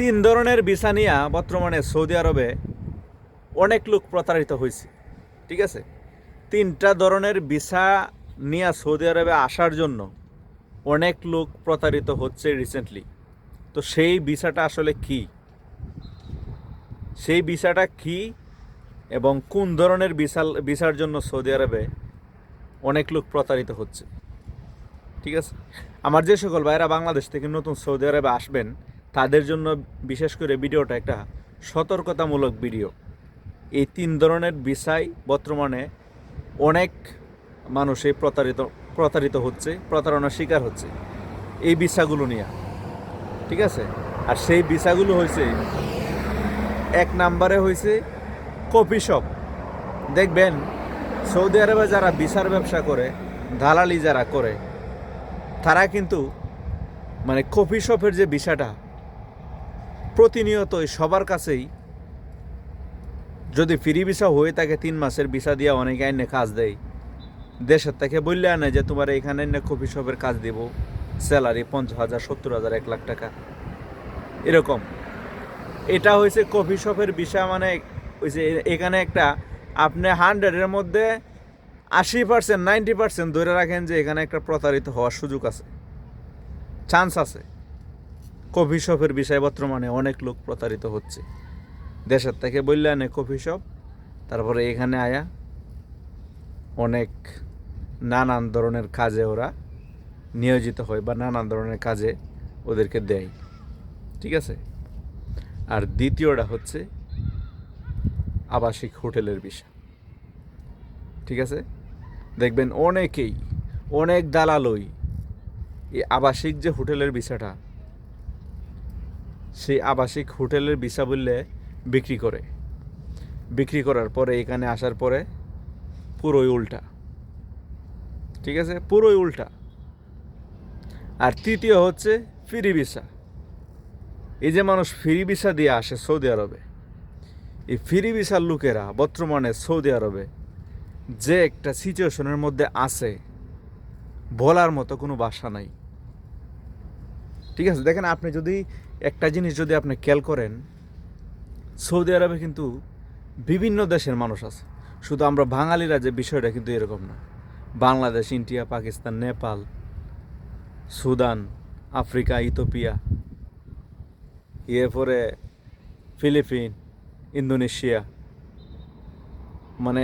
তিন ধরনের ভিসা নিয়ে বর্তমানে সৌদি আরবে অনেক লোক প্রতারিত হয়েছে, ঠিক আছে? তিনটা ধরনের ভিসা নিয়ে সৌদি আরবে আসার জন্য অনেক লোক প্রতারিত হচ্ছে রিসেন্টলি তো সেই ভিসাটা আসলে কি? সেই ভিসাটা কি এবং কোন ধরনের ভিসা, ভিসার জন্য সৌদি আরবে অনেক লোক প্রতারিত হচ্ছে, ঠিক আছে? আমার যে সকল ভাইরা বাংলাদেশ থেকে নতুন সৌদি আরবে আসবেন তাদের জন্য বিশেষ করে ভিডিওটা একটা সতর্কতামূলক ভিডিও। এই তিন ধরনের বিষয় বর্তমানে অনেক মানুষই প্রতারিত প্রতারিত হচ্ছে, প্রতারণার শিকার হচ্ছে এই ভিসাগুলো নিয়ে। ঠিক আছে? আর সেই ভিসাগুলো হয়েছে এক নাম্বারে হয়েছে কফি শপ। দেখবেন, সৌদি আরবে যারা ভিসার ব্যবসা করে, দালালি যারা করে, তারা কিন্তু মানে কফি শপের যে ভিসাটা প্রতিনিয়তই সবার কাছেই যদি ফ্রি ভিসা হয়ে থাকে তিন মাসের ভিসা দিয়ে অনেকে আইনে কাজ দেয়। দেশের থেকে বললে আনে যে তোমার এখানে এনে কফি শপের কাজ দেব, স্যালারি পঞ্চাশ হাজার, সত্তর হাজার, এক লাখ টাকা। এরকম। এটা হয়েছে কফি শপের ভিসা মানে হয়েছে এখানে একটা আপনি হান্ড্রেডের মধ্যে আশি পার্সেন্ট নাইনটি পার্সেন্ট ধরে রাখেন যে এখানে একটা প্রতারিত হওয়ার সুযোগ আছে। চান্স আছে। কফি শপের বিষয়পত্র মানে অনেক লোক প্রতারিত হচ্ছে। দেশের থেকে বললে আনে কফি শপ, তারপরে এখানে আয়া অনেক নানান ধরনের কাজে ওরা নিয়োজিত হয় বা নানান ধরনের কাজে ওদেরকে দেয়। ঠিক আছে? আর দ্বিতীয়টা হচ্ছে আবাসিক হোটেলের বিষয়। ঠিক আছে? দেখবেন অনেকেই, অনেক দালালই এই আবাসিক যে হোটেলের বিষয়টা সেই আবাসিক হোটেলের ভিসা বললে বিক্রি করে। বিক্রি করার পরে এখানে আসার পরে পুরোই উল্টা। ঠিক আছে? পুরোই উল্টা। আর তৃতীয় হচ্ছে ফ্রি ভিসা। এই যে মানুষ ফ্রি ভিসা দিয়ে আসে সৌদি আরবে, এই ফ্রি ভিসার লোকেরা বর্তমানে সৌদি আরবে যে একটা সিচুয়েশনের মধ্যে আছে, বলার মতো কোনো বাসা নাই। ঠিক আছে? দেখেন, আপনি যদি একটা জিনিস যদি আপনি খেয়াল করেন, সৌদি আরবে কিন্তু বিভিন্ন দেশের মানুষ আছে। শুধু আমরা বাঙালিরা যে বিষয়টা কিন্তু এরকম না। Bangladesh, India, Pakistan, Nepal, Sudan, Africa Ethiopia এরপরে ফিলিপিন, ইন্দোনেশিয়া মানে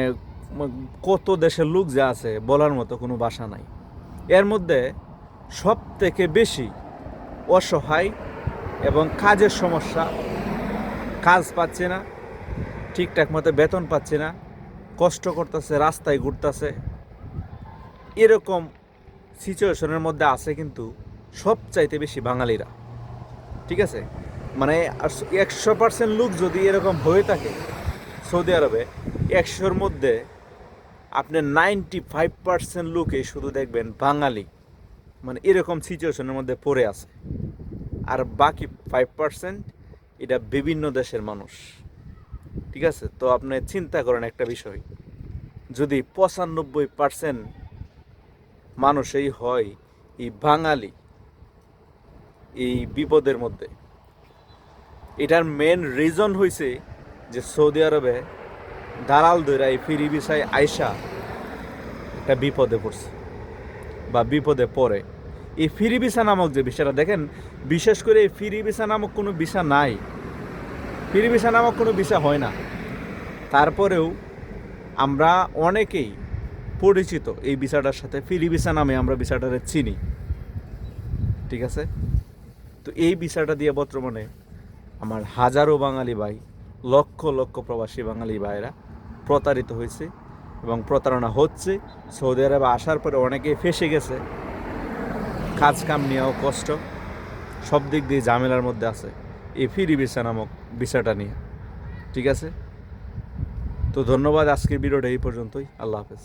কত দেশের লোক যা আছে, বলার মতো কোনো বাসা নাই। এর মধ্যে সব থেকে বেশি অসহায় এবং কাজের সমস্যা, কাজ পাচ্ছে না, ঠিকঠাক মতো বেতন পাচ্ছে না, কষ্ট করতেছে, রাস্তায় ঘুরতেছে। এরকম সিচুয়েশনের মধ্যে আছে কিন্তু সবচাইতে বেশি বাঙালিরা। ঠিক আছে? মানে একশো পার্সেন্ট লোক যদি এরকম হয়ে থাকে সৌদি আরবে, একশোর মধ্যে আপনি নাইনটি ফাইভ পার্সেন্ট লোকই শুধু দেখবেন বাঙালি। মানে এরকম সিচুয়েশনের মধ্যে পড়ে আছে। আর বাকি ফাইভ পার্সেন্ট এটা বিভিন্ন দেশের মানুষ। ঠিক আছে? তো আপনি চিন্তা করেন একটা বিষয়। যদি পঁচানব্বই পার্সেন্ট মানুষই হয় এই বাঙালি এই বিপদের মধ্যে, এটার মেন রিজন হয়েছে যে সৌদি আরবে দালাল দৈরা এই ফিরি বিষয় আয়সা একটা বিপদে পড়ছে। বা বিপদে পড়ে। এই ফিরি ভিসা নামক যে বিষয়টা দেখেন, বিশেষ করে এই ফিরি ভিসা নামক কোনো ভিসা নাই। ফিরি ভিসা নামক কোনো ভিসা হয় না। তারপরেও আমরা অনেকেই পরিচিত এই ভিসাটার সাথে, ফিরি ভিসা নামে আমরা ভিসাটারে চিনি। ঠিক আছে? তো এই ভিসাটা দিয়ে বর্তমানে আমার হাজারো বাঙালি ভাই, লক্ষ লক্ষ প্রবাসী বাঙালি ভাইরা প্রতারিত হয়েছে। এবং প্রতারণা হচ্ছে। সৌদি আরব আসার পরে অনেকেই ফেসে গেছে। কাজ কাম নিয়েও কষ্ট। সব দিক দিয়ে ঝামেলার মধ্যে আছে। এই ফিরি ভিসা নামক ভিসাটা নিয়ে। ঠিক আছে? তো ধন্যবাদ আজকের ভিডিওটা এই পর্যন্তই। আল্লাহ হাফেজ।